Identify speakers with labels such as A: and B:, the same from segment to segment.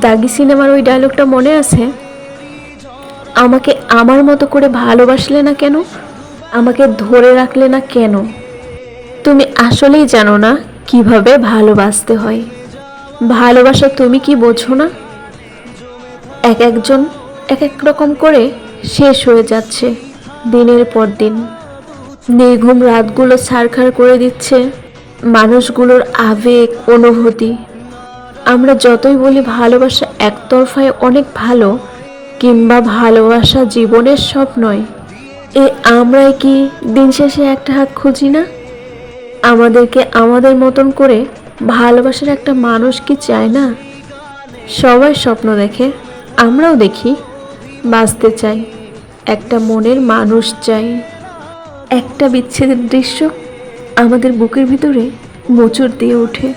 A: দাগি সিনেমার ওই ডায়লগটা মনে আছে? আমাকে আমার মতো করে ভালোবাসলে না কেন? আমাকে ধরে রাখলে না কেন? তুমি আসলেই জানো না কীভাবে ভালোবাসতে হয়। ভালোবাসা তুমি কি বোঝো না? এক একজন এক এক রকম করে শেষ হয়ে যাচ্ছে দিনের পর দিন। নির্ঘুম রাতগুলো ছারখার করে দিচ্ছে মানুষগুলোর আবেগ, অনুভূতি। আমরা যতই বলি ভালোবাসা একতরফায় অনেক ভালো, কিংবা ভালোবাসা জীবনের সব নয়। এ আমরাই কি দিন শেষে একটা হাত খুঁজি না? আমাদেরকে আমাদের মতন করে ভালোবাসার একটা মানুষ কি চায় না? সবাই স্বপ্ন দেখে, আমরাও দেখি, বাঁচতে চাই। একটা মনের মানুষ চাই। একটা বিচ্ছেদের দৃশ্য আমাদের বুকের ভিতরে মোচড় দিয়ে ওঠে,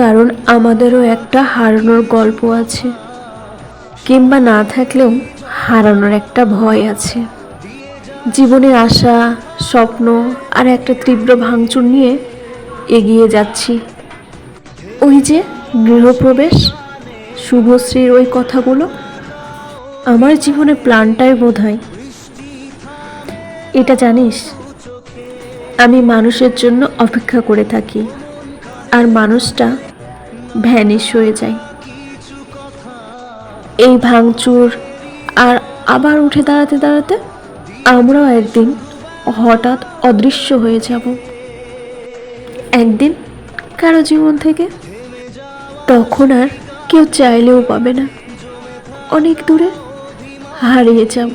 A: কারণ আমাদেরও একটা হারানোর গল্প আছে, কিংবা না থাকলেও হারানোর একটা ভয় আছে। জীবনের আশা, স্বপ্ন আর একটা তীব্র ভাঙচুর নিয়ে এগিয়ে যাচ্ছি। ওই যে গৃহপ্রবেশ, শুভশ্রীর ওই কথাগুলো, আমার জীবনের প্ল্যানটাই বোধ হয় এটা জানিস আমি মানুষের জন্য অপেক্ষা করে থাকি, আর মানুষটা ভ্যানিশ হয়ে যায়। এই ভাঙচুর আর আবার উঠে দাঁড়াতে দাঁড়াতে আমরাও একদিন হঠাৎ অদৃশ্য হয়ে যাব। একদিন কারও জীবন থেকে তখন আর কেউ চাইলেও পাবে না। অনেক দূরে হারিয়ে যাব।